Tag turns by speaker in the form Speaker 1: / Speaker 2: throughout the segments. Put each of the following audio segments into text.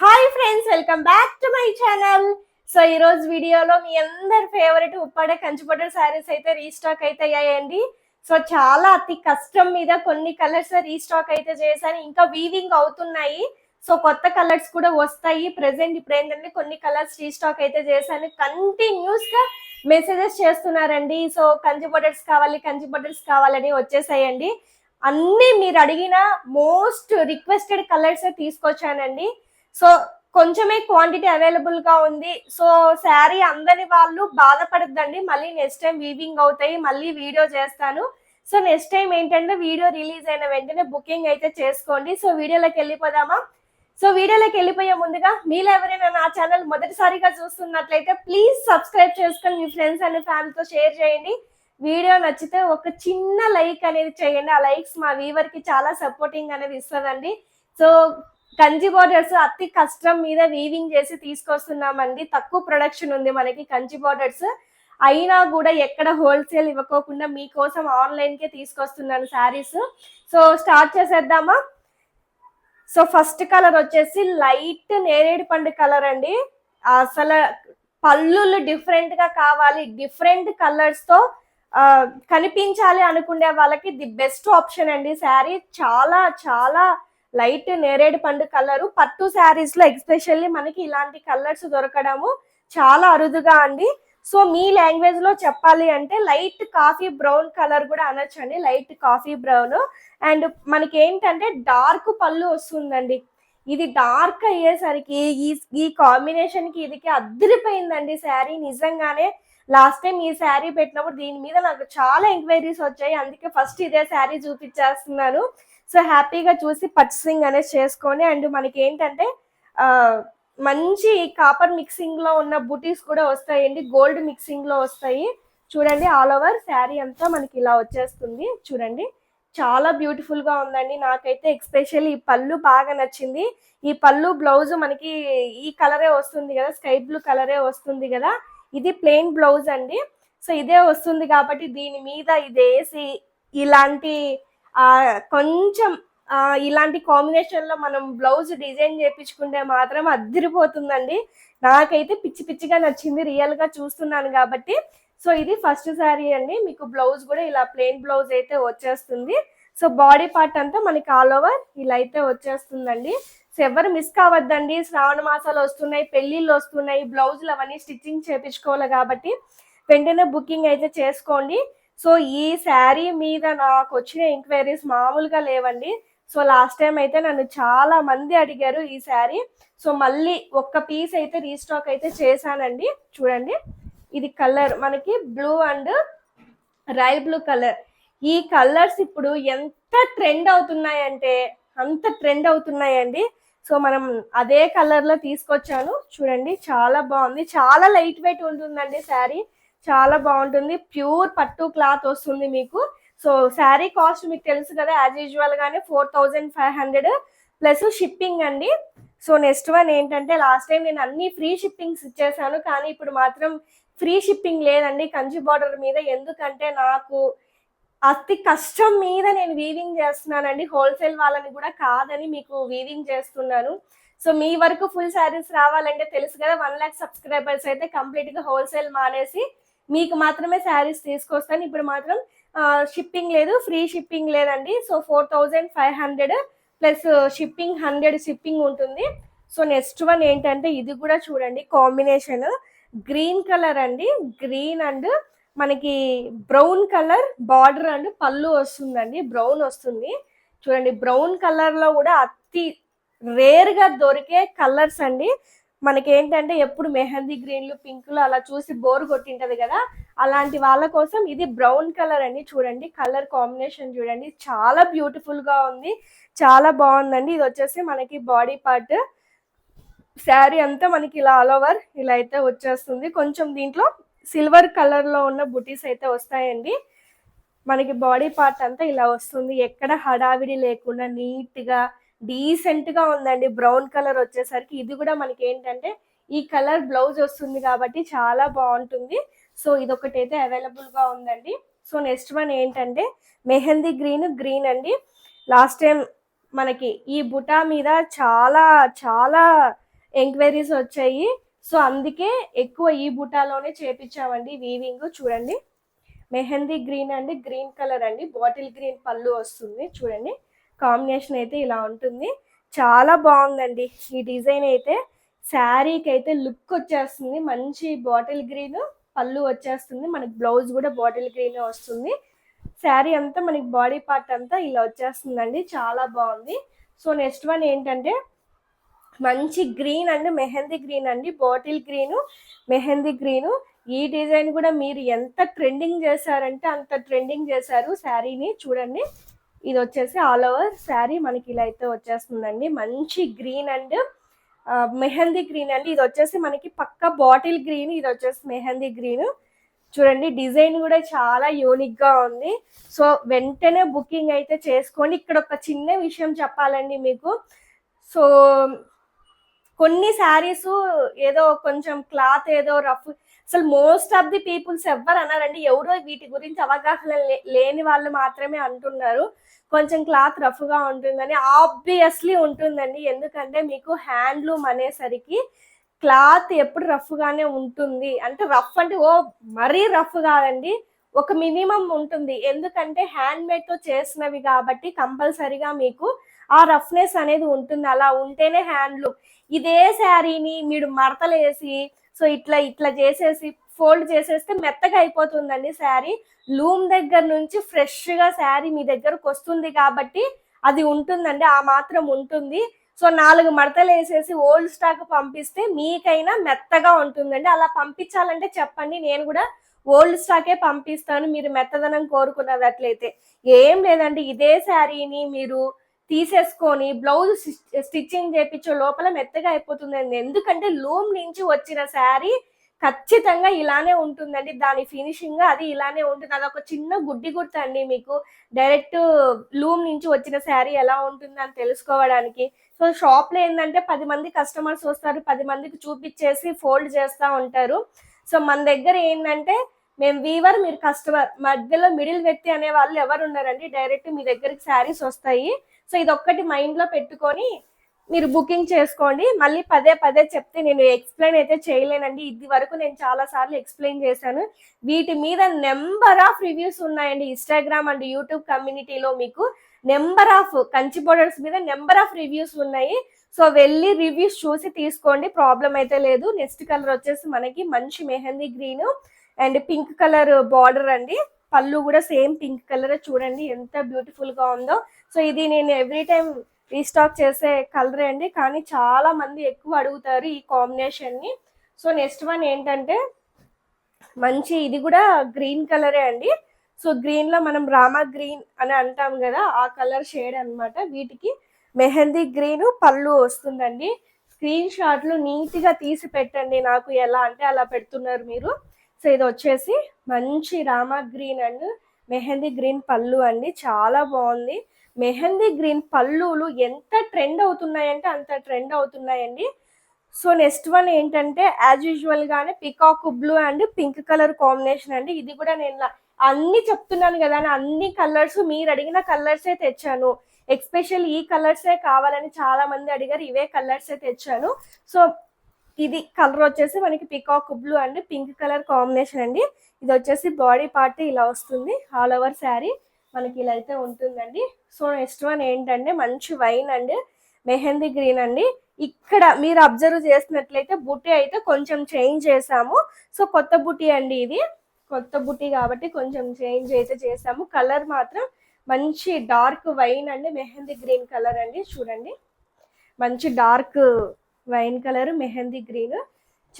Speaker 1: Hi friends welcome back to my channel so ఈ రోజు వీడియోలో మీ అందరి ఫేవరెట్ ఉప్పాడే కంచిపట్టు శారీస్ అయితే రీస్టాక్ అయితే అయ్యాయండి సో చాలా అతి కష్టం మీద కొన్ని కలర్స్ రీస్టాక్ అయితే చేశాను. ఇంకా వీవింగ్ అవుతున్నాయి. సో కొత్త కలర్స్ కూడా వస్తాయి. ప్రెసెంట్ ఇప్పుడు ఏంటంటే కొన్ని కలర్స్ రీస్టాక్ అయితే చేశాను. కంటిన్యూస్గా మెసేజెస్ చేస్తున్నారండి. సో కంచి బటర్స్ కావాలి కంచి బటర్స్ కావాలని వచ్చేసాయండి. అన్ని మీరు అడిగిన మోస్ట్ రిక్వెస్టెడ్ కలర్స్ తీసుకొచ్చానండి. సో కొంచెమే క్వాంటిటీ అవైలబుల్గా ఉంది. సో శారీ అందని వాళ్ళు బాధపడద్దండి. మళ్ళీ నెక్స్ట్ టైం వీవింగ్ అవుతాయి. మళ్ళీ వీడియో చేస్తాను. సో నెక్స్ట్ టైం ఏంటంటే వీడియో రిలీజ్ అయిన వెంటనే బుకింగ్ అయితే చేసుకోండి. సో వీడియోలోకి వెళ్ళిపోదామా? సో వీడియోలోకి వెళ్ళిపోయే ముందుగా మీరు ఎవరైనా నా ఛానల్ మొదటిసారిగా చూస్తున్నట్లయితే ప్లీజ్ సబ్స్క్రైబ్ చేసుకొని మీ ఫ్రెండ్స్ అండ్ ఫ్యామిలీతో షేర్ చేయండి. వీడియో నచ్చితే ఒక చిన్న లైక్ అనేది చేయండి. ఆ లైక్స్ మా వీవర్కి చాలా సపోర్టింగ్ అనేది ఇస్తుందండి. సో కంచి బార్డర్స్ అతి కష్టం మీద వీవింగ్ చేసి తీసుకొస్తున్నామండి. తక్కువ ప్రొడక్షన్ ఉంది మనకి కంచి బార్డర్స్ అయినా కూడా ఎక్కడ హోల్సేల్ ఇవ్వకోకుండా మీకోసం ఆన్లైన్ కే తీసుకొస్తున్నాను శారీస్ సో స్టార్ట్ చేసేద్దామా? సో ఫస్ట్ కలర్ వచ్చేసి లైట్ నేరేడు పండు కలర్ అండి. అసలు పళ్ళులు డిఫరెంట్గా కావాలి డిఫరెంట్ కలర్స్తో కనిపించాలి అనుకునే వాళ్ళకి ది బెస్ట్ ఆప్షన్ అండి శారీ చాలా చాలా లైట్ నేరేడు పండు కలరు. పట్టు శారీస్లో ఎక్స్పెషల్లీ మనకి ఇలాంటి కలర్స్ దొరకడము చాలా అరుదుగా అండి. సో మీ లాంగ్వేజ్లో చెప్పాలి అంటే లైట్ కాఫీ బ్రౌన్ కలర్ కూడా అనొచ్చండి. Light coffee brown. అండ్ మనకి ఏంటంటే డార్క్ పళ్ళు వస్తుందండి. ఇది డార్క్ అయ్యేసరికి ఈ ఈ కాంబినేషన్కి ఇదికి అద్దరిపోయిందండి శారీ. నిజంగానే లాస్ట్ టైం ఈ శారీ పెట్టినప్పుడు దీని మీద నాకు చాలా ఎంక్వైరీస్ వచ్చాయి. అందుకే ఫస్ట్ ఇదే శారీ చూపించేస్తున్నాను. సో హ్యాపీగా చూసి పర్చేసింగ్ అనేది చేసుకొని అండ్ మనకి ఏంటంటే మంచి కాపర్ మిక్సింగ్లో ఉన్న బుటీస్ కూడా వస్తాయండి. గోల్డ్ మిక్సింగ్లో వస్తాయి. చూడండి ఆల్ ఓవర్ శారీ అంతా మనకి ఇలా వచ్చేస్తుంది. చూడండి. చాలా బ్యూటిఫుల్గా ఉందండి. నాకైతే ఎక్స్పెషల్లీ ఈ పళ్ళు బాగా నచ్చింది. ఈ పళ్ళు బ్లౌజ్ మనకి ఈ కలరే వస్తుంది కదా స్కై బ్లూ కలరే వస్తుంది కదా ఇది ప్లెయిన్ బ్లౌజ్ అండి సో ఇదే వస్తుంది కాబట్టి దీని మీద ఇది వేసి ఇలాంటి కొంచెం ఇలాంటి కాంబినేషన్లో మనం బ్లౌజ్ డిజైన్ చేపించుకుంటే మాత్రం అద్దరిపోతుందండి నాకైతే పిచ్చి పిచ్చిగా నచ్చింది రియల్గా చూస్తున్నాను కాబట్టి. సో ఇది ఫస్ట్ శారీ అండి. మీకు బ్లౌజ్ కూడా ఇలా ప్లెయిన్ బ్లౌజ్ అయితే వచ్చేస్తుంది. సో బాడీ పార్ట్ అంతా మనకి ఆల్ ఓవర్ ఇలా అయితే వచ్చేస్తుందండి. సో ఎవరు మిస్ కావద్దండి. శ్రావణ మాసాలు వస్తున్నాయి పెళ్ళిళ్ళు వస్తున్నాయి బ్లౌజులు అవన్నీ స్టిచ్చింగ్ చేపించుకోవాలి కాబట్టి వెంటనే బుకింగ్ అయితే చేసుకోండి. సో ఈ శారీ మీద నాకు వచ్చిన ఎంక్వైరీస్ మామూలుగా లేవండి. సో లాస్ట్ టైం అయితే నన్ను చాలా మంది అడిగారు ఈ శారీ. సో మళ్ళీ ఒక్క పీస్ అయితే రీస్టాక్ అయితే చేశానండి. చూడండి. ఇది కలర్ మనకి blue and royal blue colour. ఈ కలర్స్ ఇప్పుడు ఎంత ట్రెండ్ అవుతున్నాయంటే అంత ట్రెండ్ అవుతున్నాయండి. సో మనం అదే కలర్లో తీసుకొచ్చాను. చూడండి చాలా బాగుంది. చాలా లైట్ వెయిట్ ఉంటుందండి శారీ. చాలా బాగుంటుంది. ప్యూర్ పట్టు క్లాత్ వస్తుంది మీకు. సో శారీ కాస్ట్ మీకు తెలుసు కదా యాజ్ యూజువల్ గానే four thousand five hundred plus shipping అండి. సో నెక్స్ట్ వన్ ఏంటంటే లాస్ట్ టైం నేను అన్ని ఫ్రీ షిప్పింగ్స్ ఇచ్చేసాను. కానీ ఇప్పుడు మాత్రం ఫ్రీ షిప్పింగ్ లేదండి. కంచి బార్డర్ మీద. ఎందుకంటే నాకు అతి కష్టం మీద నేను వీవింగ్ చేస్తున్నానండి. హోల్సేల్ వాళ్ళని కూడా కాదని మీకు వీవింగ్ చేస్తున్నాను. సో మీ వరకు ఫుల్ శారీస్ రావాలంటే తెలుసు కదా వన్ ల్యాక్ సబ్స్క్రైబర్స్ అయితే కంప్లీట్గా హోల్సేల్ మానేసి మీకు మాత్రమే శారీస్ తీసుకొస్తాను. ఇప్పుడు మాత్రం షిప్పింగ్ లేదు ఫ్రీ షిప్పింగ్ లేదండి. So four thousand five hundred plus shipping hundred shipping ఉంటుంది. సో నెక్స్ట్ వన్ ఏంటంటే ఇది కూడా చూడండి కాంబినేషన్. గ్రీన్ కలర్ అండి. గ్రీన్ అండ్ మనకి బ్రౌన్ కలర్ బార్డర్ అండ్ పళ్ళు వస్తుందండి. బ్రౌన్ వస్తుంది. చూడండి బ్రౌన్ కలర్లో కూడా అతి రేర్గా దొరికే కలర్స్ అండి. మనకి ఏంటంటే ఎప్పుడు మెహందీ గ్రీన్లు పింక్లు అలా చూసి బోర్ కొట్టింటది కదా అలాంటి వాళ్ళ కోసం ఇది బ్రౌన్ కలర్ అండి. చూడండి కలర్ కాంబినేషన్ చూడండి. చాలా బ్యూటిఫుల్గా ఉంది. చాలా బాగుందండి. ఇది వచ్చేసి మనకి బాడీ పార్ట్. శారీ అంతా మనకి ఇలా ఆల్ ఓవర్ ఇలా అయితే వచ్చేస్తుంది. కొంచెం దీంట్లో సిల్వర్ కలర్లో ఉన్న బుటీస్ అయితే వస్తాయండి. మనకి బాడీ పార్ట్ అంతా ఇలా వస్తుంది. ఎక్కడ హడావిడి లేకుండా నీట్గా డీసెంట్గా ఉందండి. బ్రౌన్ కలర్ వచ్చేసరికి ఇది కూడా మనకి ఏంటంటే ఈ కలర్ బ్లౌజ్ వస్తుంది కాబట్టి చాలా బాగుంటుంది. సో ఇది ఒకటి అయితే అవైలబుల్గా ఉందండి. సో నెక్స్ట్ వన్ ఏంటంటే మెహందీ గ్రీన్ గ్రీన్ అండి. లాస్ట్ టైం మనకి ఈ బుటా మీద చాలా చాలా ఎంక్వైరీస్ వచ్చాయి. సో అందుకే ఎక్కువ ఈ బుటాలోనే చేపించామండి వీవింగ్ చూడండి. మెహందీ గ్రీన్ అండి గ్రీన్ కలర్ అండి. బాటిల్ గ్రీన్ పళ్ళు వస్తుంది. చూడండి. కాంబినేషన్ అయితే ఇలా ఉంటుంది. చాలా బాగుందండి. ఈ డిజైన్ అయితే శారీకి అయితే లుక్ వచ్చేస్తుంది. మంచి బాటిల్ గ్రీన్ పళ్ళు వచ్చేస్తుంది. మనకి బ్లౌజ్ కూడా బాటిల్ గ్రీన్ వస్తుంది. శారీ అంతా మనకి బాడీ పార్ట్ అంతా ఇలా వచ్చేస్తుందండి. చాలా బాగుంది. సో నెక్స్ట్ వన్ ఏంటంటే మంచి గ్రీన్ అండి మెహందీ గ్రీన్ అండి. Bottle green mehndi green. ఈ డిజైన్ కూడా మీరు ఎంత ట్రెండింగ్ చేశారంటే అంత ట్రెండింగ్ చేశారు శారీని. చూడండి. ఇది వచ్చేసి ఆల్ ఓవర్ శారీ మనకి ఇలా అయితే వచ్చేస్తుందండి. మంచి గ్రీన్ అండ్ మెహందీ గ్రీన్ అండి. ఇది వచ్చేసి మనకి పక్క బాటిల్ గ్రీన్ ఇది వచ్చేసి మెహందీ గ్రీన్ చూడండి డిజైన్ కూడా చాలా యూనిక్గా ఉంది. సో వెంటనే బుకింగ్ అయితే చేసుకోండి. ఇక్కడ ఒక చిన్న విషయం చెప్పాలండి మీకు. సో కొన్ని శారీస్ ఏదో కొంచెం క్లాత్ ఏదో రఫ్ అసలు మోస్ట్ ఆఫ్ ది పీపుల్స్ ఎవ్వరు అన్నారండి. ఎవరో వీటి గురించి అవగాహన లే- లేని వాళ్ళు మాత్రమే అంటున్నారు. కొంచెం క్లాత్ రఫ్గా ఉంటుందని ఆబ్వియస్లీ ఉంటుందండి. ఎందుకంటే మీకు హ్యాండ్లూమ్ అనేసరికి క్లాత్ ఎప్పుడు రఫ్గానే ఉంటుంది. అంటే రఫ్ అంటే ఓ మరీ రఫ్ కాదండి. ఒక మినిమం ఉంటుంది. ఎందుకంటే హ్యాండ్మేడ్తో చేసినవి కాబట్టి కంపల్సరీగా మీకు ఆ రఫ్నెస్ అనేది ఉంటుంది. అలా ఉంటేనే హ్యాండ్లూమ్ ఇదే శారీని మీరు మడతలేసి సో ఇట్లా ఇట్లా చేసేసి ఫోల్డ్ చేసేస్తే మెత్తగా అయిపోతుందండి శారీ. లూమ్ దగ్గర నుంచి ఫ్రెష్గా శారీ మీ దగ్గరకు వస్తుంది కాబట్టి అది ఉంటుందండి ఆ మాత్రం ఉంటుంది. సో నాలుగు మడతలు వేసేసి ఓల్డ్ స్టాక్ పంపిస్తే మీకైనా మెత్తగా ఉంటుందండి. అలా పంపించాలంటే చెప్పండి నేను కూడా ఓల్డ్ స్టాకే పంపిస్తాను మీరు మెత్తదనం కోరుకున్నట్లయితే ఏం లేదండి ఇదే శారీని మీరు తీసేసుకొని బ్లౌజ్ స్టిచ్చింగ్ చేయించే లోపల మెత్తగా అయిపోతుందండి. ఎందుకంటే లూమ్ నుంచి వచ్చిన శారీ ఖచ్చితంగా ఇలానే ఉంటుందండి. దాని ఫినిషింగ్ అది ఇలానే ఉంటుంది. అది ఒక చిన్న గుడ్డి గుర్త అండి మీకు. డైరెక్ట్ లూమ్ నుంచి వచ్చిన శారీ ఎలా ఉంటుంది అని తెలుసుకోవడానికి. సో షాప్లో ఏంటంటే పది మంది కస్టమర్స్ వస్తారు. పది మందికి చూపించేసి ఫోల్డ్ చేస్తూ ఉంటారు. సో మన దగ్గర ఏంటంటే మేము వీవర్ మీరు కస్టమర్ మధ్యలో మిడిల్ వ్యక్తి అనే వాళ్ళు ఎవరు ఉన్నారండి? డైరెక్ట్ మీ దగ్గరికి శారీస్ వస్తాయి. సో ఇది ఒక్కటి మైండ్లో పెట్టుకొని మీరు బుకింగ్ చేసుకోండి. మళ్ళీ పదే పదే చెప్తే నేను ఎక్స్ప్లెయిన్ అయితే చేయలేనండి. ఇది వరకు నేను చాలా సార్లు ఎక్స్ప్లెయిన్ చేశాను. వీటి మీద నెంబర్ ఆఫ్ రివ్యూస్ ఉన్నాయండి. ఇన్స్టాగ్రామ్ అండ్ యూట్యూబ్ కమ్యూనిటీలో మీకు నెంబర్ ఆఫ్ కంచి బోర్డర్స్ మీద నెంబర్ ఆఫ్ రివ్యూస్ ఉన్నాయి. సో వెళ్ళి రివ్యూస్ చూసి తీసుకోండి. ప్రాబ్లం అయితే లేదు. నెక్స్ట్ కలర్ వచ్చేసి మనకి మంచి mehndi green and pink colour border అండి. పళ్ళు కూడా సేమ్ పింక్ కలర్ చూడండి. ఎంత బ్యూటిఫుల్గా ఉందో. సో ఇది నేను ఎవ్రీ టైం రీస్టాక్ చేసే కలర్ అండి. కానీ చాలా మంది ఎక్కువ అడుగుతారు ఈ కాంబినేషన్ని సో నెక్స్ట్ వన్ ఏంటంటే మంచి ఇది కూడా గ్రీన్ కలరే అండి. సో గ్రీన్లో మనం రామా గ్రీన్ అని అంటాం కదా ఆ కలర్ షేడ్ అన్నమాట. వీటికి మెహందీ గ్రీన్ పళ్ళు వస్తుందండి. స్క్రీన్ షాట్లు నీట్గా తీసి పెట్టండి నాకు ఎలా అంటే అలా పెడుతున్నారు మీరు. సో ఇది వచ్చేసి మంచి rama green and mehndi green పళ్ళు అండి. చాలా బాగుంది. మెహందీ గ్రీన్ పళ్ళులు ఎంత ట్రెండ్ అవుతున్నాయంటే అంత ట్రెండ్ అవుతున్నాయండి. సో నెక్స్ట్ వన్ ఏంటంటే యాజ్ యూజువల్ గానే peacock blue and pink colour combination అండి. ఇది కూడా నేను అన్ని చెప్తున్నాను కదా అని అన్ని కలర్స్ మీరు అడిగిన కలర్సే తెచ్చాను. ఎక్స్పెషల్ ఈ కలర్సే కావాలని చాలా మంది అడిగారు ఇవే కలర్సే తెచ్చాను. సో ఇది కలర్ వచ్చేసి మనకి peacock blue and pink colour combination అండి. ఇది వచ్చేసి బాడీ పార్ట్ ఇలా వస్తుంది ఆల్ ఓవర్ శారీ మనకి ఇలా అయితే ఉంటుందండి. సో నెక్స్ట్ వన్ ఏంటంటే మంచి వైన్ అండ్ మెహందీ గ్రీన్ అండి. ఇక్కడ మీరు అబ్జర్వ్ చేసినట్లయితే బుట్టి అయితే కొంచెం చేంజ్ చేసాము. సో కొత్త బుట్టి అండి ఇది. కొత్త బుట్టి కాబట్టి కొంచెం చేంజ్ అయితే చేసాము. కలర్ మాత్రం మంచి డార్క్ వైన్ అండి. మెహందీ గ్రీన్ కలర్ అండి. చూడండి. మంచి dark wine colour mehndi green.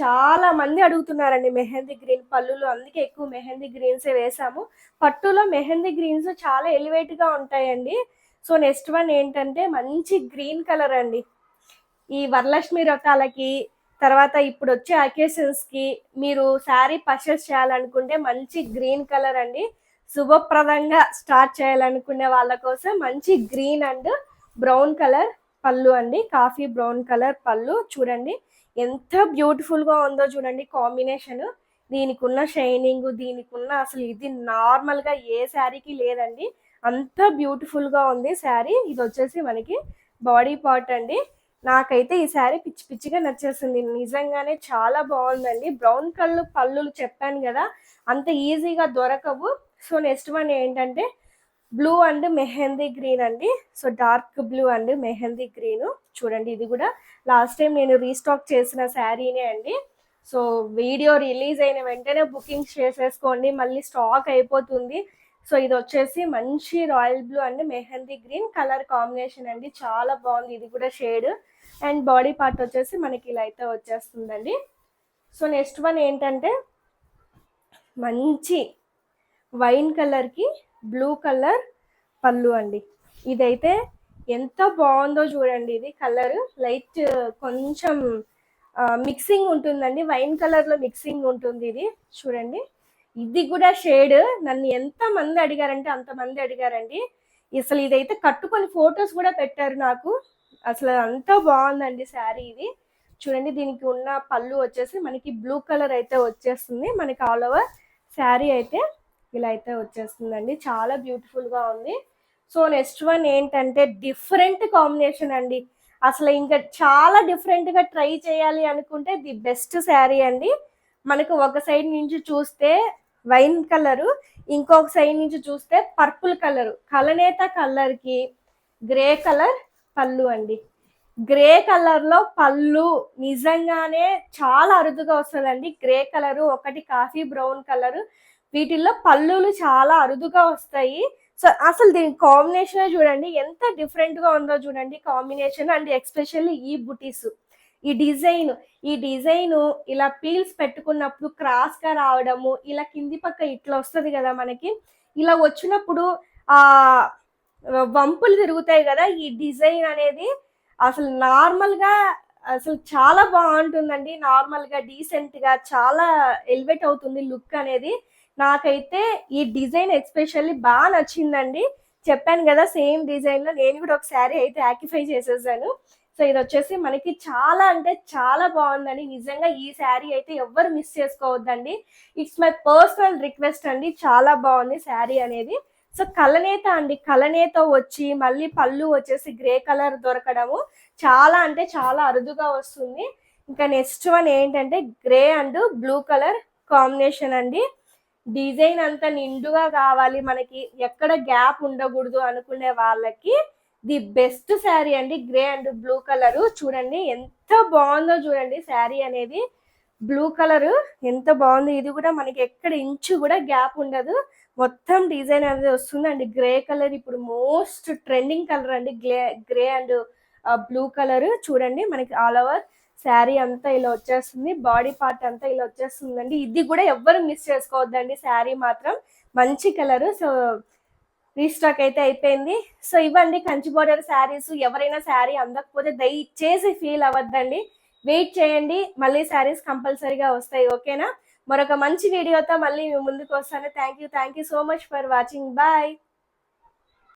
Speaker 1: చాలా మంది అడుగుతున్నారండి మెహందీ గ్రీన్ పళ్ళులు. అందుకే ఎక్కువ మెహందీ గ్రీన్సే వేసాము. పట్టులో మెహందీ గ్రీన్స్ చాలా ఎలివేట్గా ఉంటాయండి. సో నెక్స్ట్ వన్ ఏంటంటే మంచి గ్రీన్ కలర్ అండి. ఈ వరలక్ష్మి రకాలకి తర్వాత ఇప్పుడు వచ్చే అకేషన్స్కి మీరు శారీ పర్చేస్ చేయాలనుకుంటే మంచి గ్రీన్ కలర్ అండి. శుభప్రదంగా స్టార్ట్ చేయాలనుకునే వాళ్ళ కోసం మంచి గ్రీన్ అండ్ బ్రౌన్ కలర్ పళ్ళు అండి. కాఫీ బ్రౌన్ కలర్ పళ్ళు చూడండి. ఎంత బ్యూటిఫుల్గా ఉందో చూడండి కాంబినేషన్ దీనికి ఉన్న షైనింగ్ దీనికి ఉన్న అసలు ఇది నార్మల్గా ఏ శారీకి లేదండి. అంత బ్యూటిఫుల్గా ఉంది శారీ. ఇది వచ్చేసి మనకి బాడీ పార్ట్ అండి. నాకైతే ఈ శారీ పిచ్చి పిచ్చిగా నచ్చేసింది. నిజంగానే చాలా బాగుందండి. బ్రౌన్ కలర్ పళ్ళు చెప్పాను కదా అంత ఈజీగా దొరకవు. సో నెక్స్ట్ వన్ ఏంటంటే బ్లూ అండ్ మెహందీ గ్రీన్ అండి. So dark blue and mehndi green. చూడండి ఇది కూడా లాస్ట్ టైం నేను రీస్టాక్ చేసిన శారీనే అండి. సో వీడియో రిలీజ్ అయిన వెంటనే బుకింగ్ చేసేసుకోండి మళ్ళీ స్టాక్ అయిపోతుంది. సో ఇది వచ్చేసి మంచి royal blue and mehndi green colour combination అండి. చాలా బాగుంది ఇది కూడా షేడ్. అండ్ బాడీ పార్ట్ వచ్చేసి మనకి ఇలా అయితే వచ్చేస్తుందండి. సో నెక్స్ట్ వన్ ఏంటంటే మంచి వైన్ కలర్కి బ్లూ కలర్ పళ్ళు అండి. ఇదైతే ఎంత బాగుందో చూడండి ఇది కలర్. లైట్ కొంచెం మిక్సింగ్ ఉంటుందండి. వైన్ కలర్లో మిక్సింగ్ ఉంటుంది ఇది. చూడండి. ఇది కూడా షేడ్. నన్ను ఎంత మంది అడిగారంటే అంతమంది అడిగారండి. అసలు ఇదైతే కట్టుకొని ఫొటోస్ కూడా పెట్టారు నాకు. అసలు అంత బాగుందండి శారీ ఇది. చూడండి దీనికి ఉన్న పళ్ళు వచ్చేసి మనకి బ్లూ కలర్ అయితే వచ్చేస్తుంది. మనకి ఆల్ ఓవర్ శారీ అయితే ఇలా అయితే వచ్చేస్తుందండి. చాలా బ్యూటిఫుల్గా ఉంది. సో నెక్స్ట్ వన్ ఏంటంటే డిఫరెంట్ కాంబినేషన్ అండి. అసలు ఇంకా చాలా డిఫరెంట్గా ట్రై చేయాలి అనుకుంటే ది బెస్ట్ శారీ అండి. మనకు ఒక సైడ్ నుంచి చూస్తే వైన్ కలరు ఇంకొక సైడ్ నుంచి చూస్తే పర్పుల్ కలరు. కలనేత కలర్కి గ్రే కలర్ పళ్ళు అండి. గ్రే కలర్లో పళ్ళు నిజంగానే చాలా అరుదుగా వస్తుందండి. గ్రే కలరు ఒకటి కాఫీ బ్రౌన్ కలరు వీటిల్లో పళ్ళులు చాలా అరుదుగా వస్తాయి. సో అసలు దీని కాంబినేషన్ చూడండి ఎంత డిఫరెంట్గా ఉందో చూడండి కాంబినేషన్ అండ్ ఎక్స్పెషల్లీ ఈ బుటీస్. ఈ డిజైన్ ఈ డిజైన్ ఇలా పీల్స్ పెట్టుకున్నప్పుడు క్రాస్గా రావడము ఇలా కింది పక్క ఇట్లా వస్తుంది కదా మనకి. ఇలా వచ్చినప్పుడు ఆ వంపులు తిరుగుతాయి కదా ఈ డిజైన్ అనేది అసలు నార్మల్గా అసలు చాలా బాగుంటుందండి. నార్మల్గా డీసెంట్గా చాలా ఎలివేట్ అవుతుంది లుక్ అనేది. నాకైతే ఈ డిజైన్ ఎస్పెషల్లీ బాగా నచ్చిందండి. చెప్పాను కదా సేమ్ డిజైన్లో నేను కూడా ఒక శారీ అయితే యాక్టిఫై చేసేసాను. సో ఇది వచ్చేసి మనకి చాలా అంటే చాలా బాగుందండి. నిజంగా ఈ శారీ అయితే ఎవ్వరు మిస్ చేసుకోవద్దండి. ఇట్స్ మై పర్సనల్ రిక్వెస్ట్ అండి. చాలా బాగుంది శారీ అనేది. సో కలనేత అండి. కలనేత వచ్చి మళ్ళీ పళ్ళు వచ్చేసి గ్రే కలర్ దొరకడము చాలా అంటే చాలా అరుదుగా వస్తుంది. ఇంకా నెక్స్ట్ వన్ ఏంటంటే grey and blue colour combination అండి. డిజైన్ అంత నిండుగా కావాలి మనకి ఎక్కడ గ్యాప్ ఉండకూడదు అనుకునే వాళ్ళకి ది బెస్ట్ శారీ అండి. Grey and blue colour. చూడండి ఎంత బాగుందో చూడండి. శారీ అనేది బ్లూ కలర్. ఎంత బాగుంది. ఇది కూడా మనకి ఎక్కడ ఇంచు కూడా గ్యాప్ ఉండదు. మొత్తం డిజైన్ అనేది వస్తుంది అండి గ్రే కలర్ ఇప్పుడు మోస్ట్ ట్రెండింగ్ కలర్ అండి. Grey grey and blue colour. చూడండి మనకి ఆల్ ఓవర్ శారీ అంతా ఇలా వచ్చేస్తుంది బాడీ పార్ట్ అంతా ఇలా వచ్చేస్తుందండి. ఇది కూడా ఎవ్వరు మిస్ చేసుకోవద్దండి. శారీ మాత్రం మంచి కలర్. సో రీస్టాక్ అయితే అయిపోయింది. సో ఇవ్వండి కంచి బోర్డర్ శారీస్. ఎవరైనా శారీ అందకపోతే దయచేసి ఫీల్ అవ్వద్దండి. వెయిట్ చేయండి. మళ్ళీ శారీస్ కంపల్సరీగా వస్తాయి. ఓకేనా? మరొక మంచి వీడియోతో మళ్ళీ ముందుకు వస్తాను. Thank you. Thank you so much for watching. Bye.